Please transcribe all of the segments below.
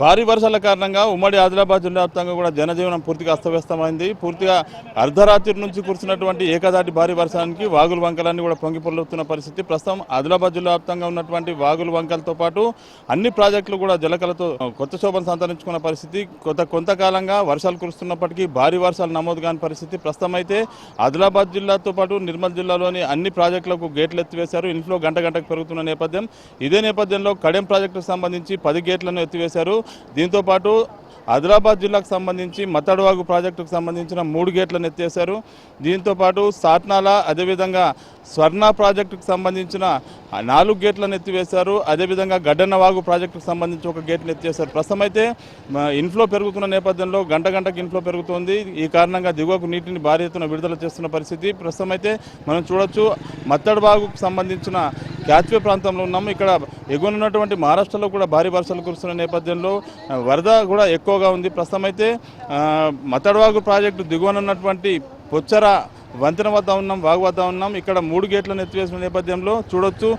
భారీ వర్షాల కారణంగా ఉమ్మడి ఆదిలాబాద్ జిల్లా వ్యాప్తంగా కూడా జనజీవనం పూర్తిగా అస్తవ్యస్తమైంది. పూర్తిగా అర్ధరాత్రి నుంచి కురిసినటువంటి ఏకదాటి భారీ వర్షానికి వాగుల వంకలన్నీ కూడా పొంగిపొల్లుతున్న పరిస్థితి. ప్రస్తుతం ఆదిలాబాద్ జిల్లా వ్యాప్తంగా ఉన్నటువంటి వాగులు వంకలతో పాటు అన్ని ప్రాజెక్టులు కూడా జలకలతో కొత్త శోభను సంతరించుకున్న పరిస్థితి. కొంత కొంతకాలంగా వర్షాలు కురుస్తున్నప్పటికీ భారీ వర్షాలు నమోదు కాని పరిస్థితి. ప్రస్తుతం అయితే ఆదిలాబాద్ జిల్లాతో పాటు నిర్మల్ జిల్లాలోని అన్ని ప్రాజెక్టులకు గేట్లు ఎత్తివేశారు. ఇన్ఫ్లో గంట గంటకు పెరుగుతున్న నేపథ్యం. ఇదే నేపథ్యంలో కడెం ప్రాజెక్టుకు సంబంధించి పది గేట్లను ఎత్తివేశారు. దీంతోపాటు ఆదిలాబాద్ జిల్లాకు సంబంధించి మతడవాగు ప్రాజెక్టుకు సంబంధించిన మూడు గేట్లను ఎత్తేశారు. దీంతోపాటు సాట్నాల అదేవిధంగా స్వర్ణ ప్రాజెక్టుకు సంబంధించిన నాలుగు గేట్లను ఎత్తివేశారు. అదేవిధంగా గడ్డన్నవాగు ప్రాజెక్టుకు సంబంధించి ఒక గేట్ను ఎత్తివేశారు ప్రస్తుతం అయితే ఇన్ఫ్లో పెరుగుతున్న నేపథ్యంలో గంట గంటకు ఇన్ఫ్లో పెరుగుతోంది. ఈ కారణంగా దిగువకు నీటిని భారీ ఎత్తున విడుదల చేస్తున్న పరిస్థితి. ప్రస్తుతం అయితే మనం చూడొచ్చు మత్తడబాగుకు సంబంధించిన క్యాచ్వే ప్రాంతంలో ఉన్నాము. ఇక్కడ ఎగువనున్నటువంటి మహారాష్ట్రలో కూడా భారీ వర్షాలు కురుస్తున్న నేపథ్యంలో వరద కూడా ఎక్కువగా ఉంది. ప్రస్తుతం అయితే మతడవాగు ప్రాజెక్టు దిగువనున్నటువంటి పొచ్చర వంతెన వద్ద ఉన్నాం వాగు వద్ద ఉన్నాం. ఇక్కడ మూడు గేట్లను ఎత్తివేసిన నేపథ్యంలో చూడొచ్చు.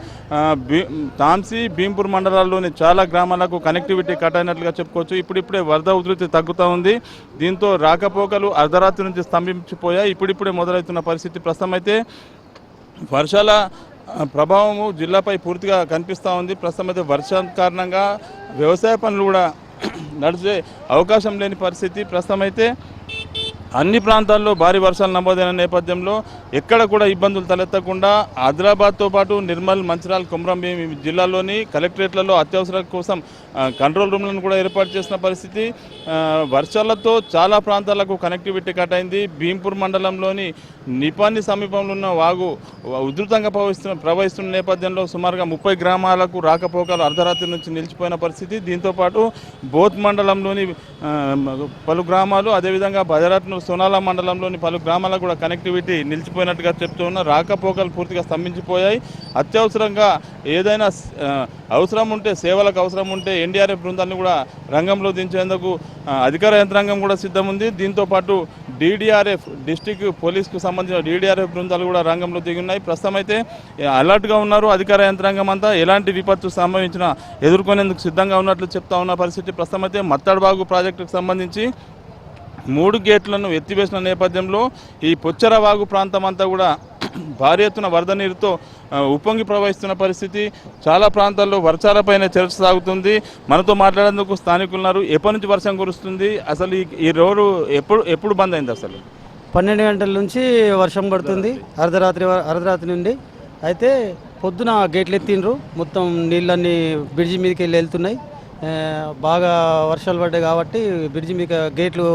భీ తాంసీ భీంపూర్ మండలాల్లోని చాలా గ్రామాలకు కనెక్టివిటీ కట్ అయినట్లుగా చెప్పుకోవచ్చు. ఇప్పుడిప్పుడే వరద ఉధృతి తగ్గుతూ ఉంది. దీంతో రాకపోకలు అర్ధరాత్రి నుంచి స్తంభించిపోయాయి. ఇప్పుడిప్పుడే మొదలవుతున్న పరిస్థితి ప్రస్తుతం అయితే వర్షాల ప్రభావము జిల్లాపై పూర్తిగా కనిపిస్తూ ఉంది. ప్రస్తుతం అయితే వర్షం కారణంగా వ్యవసాయ పనులు కూడా నడిచే అవకాశం లేని పరిస్థితి. ప్రస్తుతం అయితే అన్ని ప్రాంతాల్లో భారీ వర్షాలు నమోదైన నేపథ్యంలో ఎక్కడ కూడా ఇబ్బందులు తలెత్తకుండా ఆదిలాబాద్తో పాటు నిర్మల్ మంచిరాల్ కుమ్రంభీం జిల్లాలోని కలెక్టరేట్లలో అత్యవసర కోసం కంట్రోల్ రూమ్లను కూడా ఏర్పాటు చేసిన పరిస్థితి. వర్షాలతో చాలా ప్రాంతాలకు కనెక్టివిటీ కట్ అయింది. భీంపూర్ మండలంలోని నిపాని సమీపంలో ఉన్న వాగు ఉధృతంగా ప్రవహిస్తున్న ప్రవహిస్తున్న నేపథ్యంలో సుమారుగా ముప్పై గ్రామాలకు రాకపోకలు అర్ధరాత్రి నుంచి నిలిచిపోయిన పరిస్థితి. దీంతో పాటు బోత్ మండలంలోని పలు గ్రామాలు అదేవిధంగా బజరత్ను సోనాల మండలంలోని పలు గ్రామాలకు కూడా కనెక్టివిటీ నిలిచిపోయినట్టుగా చెప్తూ ఉన్న రాకపోకలు పూర్తిగా స్తంభించిపోయాయి. అత్యవసరంగా ఏదైనా అవసరం ఉంటే సేవలకు అవసరం ఉంటే ఎన్డీఆర్ఎఫ్ బృందాన్ని కూడా రంగంలో దించేందుకు అధికార యంత్రాంగం కూడా సిద్ధం ఉంది దీంతో పాటు డీడీఆర్ఎఫ్ డిస్టిక్ పోలీస్కు సంబంధించిన డీడీఆర్ఎఫ్ బృందాలు కూడా రంగంలో దిగి ఉన్నాయి ప్రస్తుతం అయితే అలర్ట్గా ఉన్నారు అధికార యంత్రాంగం అంతా. ఎలాంటి విపత్తు సంభవించినా ఎదుర్కొనేందుకు సిద్ధంగా ఉన్నట్లు చెప్తా ఉన్న పరిస్థితి. ప్రస్తుతం అయితే మత్తడ్బాగు ప్రాజెక్టుకు సంబంధించి మూడు గేట్లను ఎత్తివేసిన నేపథ్యంలో ఈ పొచ్చర వాగు ప్రాంతం అంతా కూడా భారీ ఎత్తున వరద నీరుతో ఉప్పొంగి ప్రవహిస్తున్న పరిస్థితి. చాలా ప్రాంతాల్లో వర్షాలపైన చర్చ సాగుతుంది. మనతో మాట్లాడేందుకు స్థానికులు ఉన్నారు. ఎప్పటి నుంచి వర్షం కురుస్తుంది? అసలు ఈ ఈ రోడ్డు ఎప్పుడు ఎప్పుడు బంద్ అయింది అసలు? పన్నెండు గంటల నుంచి వర్షం పడుతుంది. అర్ధరాత్రి. అర్ధరాత్రి నుండి. అయితే పొద్దున గేట్లు ఎత్తిండ్రు. మొత్తం నీళ్ళన్నీ బ్రిడ్జి మీదకి వెళ్ళి వెళ్తున్నాయి. బాగా వర్షాలు పడ్డాయి కాబట్టి బ్రిడ్జి మీద గేట్లు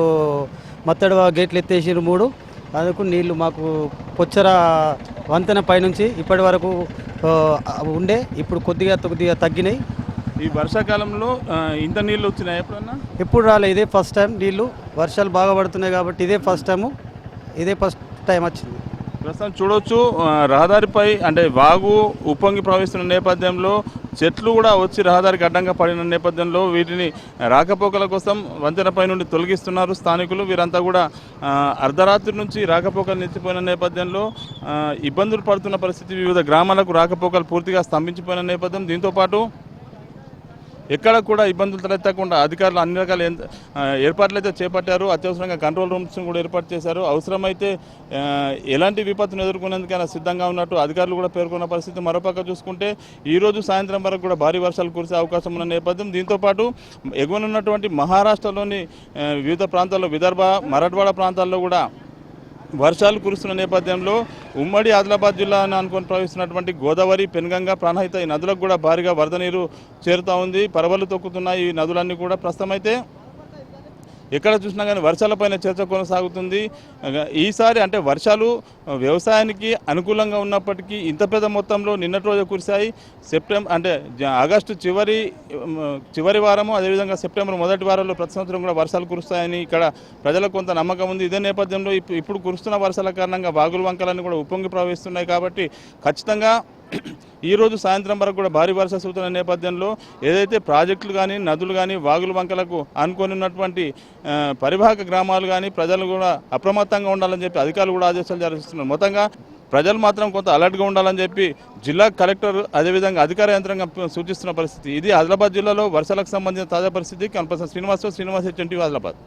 మత్తడి గేట్లు ఎత్తేసిండ్రు మూడు. అందుకు నీళ్ళు మాకు పొచ్చర వంతెన పైనుంచి ఇప్పటి వరకు ఉండే. ఇప్పుడు కొద్దిగా కొద్దిగా తగ్గినాయి. ఈ వర్షాకాలంలో ఇంత నీళ్ళు వచ్చినాయి ఎప్పుడన్నా? ఎప్పుడు రాలే. ఇదే ఫస్ట్ టైం నీళ్ళు వర్షాలు బాగా పడుతున్నాయి కాబట్టి ఇదే ఫస్ట్ టైము. ఇదే ఫస్ట్ టైం వచ్చింది. ప్రస్తుతం చూడొచ్చు ఆ, రహదారిపై అంటే వాగు ఉప్పొంగి ప్రవహిస్తున్న నేపథ్యంలో చెట్లు కూడా వచ్చి రహదారికి అడ్డంగా పడిన నేపథ్యంలో వీటిని రాకపోకల కోసం వంతెనపై నుండి తొలగిస్తున్నారు స్థానికులు. వీరంతా కూడా అర్ధరాత్రి నుంచి రాకపోకలు నిలిచిపోయిన నేపథ్యంలో ఇబ్బందులు పడుతున్న పరిస్థితి వివిధ గ్రామాలకు రాకపోకలు పూర్తిగా స్తంభించిపోయిన నేపథ్యం. దీంతోపాటు ఎక్కడ కూడా ఇబ్బందులు తలెత్తకుండా అధికారులు అన్ని రకాల ఏర్పాట్లు అయితే చేపట్టారు. అత్యవసరంగా కంట్రోల్ రూమ్స్ కూడా ఏర్పాటు చేశారు. అవసరమైతే ఎలాంటి విపత్తును ఎదుర్కొనేందుకైనా సిద్ధంగా ఉన్నట్టు అధికారులు కూడా పేర్కొన్న పరిస్థితి మరోపక్క చూసుకుంటే ఈరోజు సాయంత్రం వరకు కూడా భారీ వర్షాలు కురిసే అవకాశం ఉన్న నేపథ్యం. దీంతోపాటు ఎగువనున్నటువంటి మహారాష్ట్రలోని వివిధ ప్రాంతాల్లో విదర్భ మరాఠవాడ ప్రాంతాల్లో కూడా వర్షాలు కురుస్తున్న నేపథ్యంలో ఉమ్మడి ఆదిలాబాద్ జిల్లా అని అనుకుని ప్రవహిస్తున్నటువంటి గోదావరి పెనుగంగ ప్రాణహిత ఈ నదులకు కూడా భారీగా వరద నీరు చేరుతూ ఉంది. పరవలు తొక్కుతున్నాయి ఈ నదులన్నీ కూడా ప్రస్తుతం అయితే ఎక్కడ చూసినా కానీ వర్షాలపైన చర్చ కొనసాగుతుంది. ఈసారి అంటే వర్షాలు వ్యవసాయానికి అనుకూలంగా ఉన్నప్పటికీ ఇంత పెద్ద మొత్తంలో నిన్నటి రోజు కురిశాయి. సెప్టెంబర్ అంటే ఆగస్టు చివరి చివరి వారము అదేవిధంగా సెప్టెంబర్ మొదటి వారంలో ప్రతి సంవత్సరం కూడా వర్షాలు కురుస్తాయని ఇక్కడ ప్రజలకు కొంత నమ్మకం ఉంది. ఇదే నేపథ్యంలో ఇప్పుడు కురుస్తున్న వర్షాల కారణంగా వాగులు వంకలన్నీ కూడా ఉప్పొంగి ప్రవహిస్తున్నాయి కాబట్టి ఖచ్చితంగా ఈరోజు సాయంత్రం వరకు కూడా భారీ వర్ష సూచన నేపథ్యంలో ఏదైతే ప్రాజెక్టులు కానీ నదులు కానీ వాగులు వంకలకు అనుకొని ఉన్నటువంటి పరివాహక గ్రామాలు కానీ ప్రజలు కూడా అప్రమత్తంగా ఉండాలని చెప్పి అధికారులు కూడా ఆదేశాలు జారీ చేస్తున్నారు. మొత్తంగా ప్రజలు మాత్రం కొంత అలర్ట్గా ఉండాలని చెప్పి జిల్లా కలెక్టర్ అదేవిధంగా అధికార యంత్రాంగం సూచిస్తున్న పరిస్థితి. ఇది ఆదిలాబాద్ జిల్లాలో వర్షాలకు సంబంధించిన తాజా పరిస్థితి. కనపడుతుంది శ్రీనివాసరావు శ్రీనివాస్ హెచ్ఎన్టీ ఆదిలాబాద్.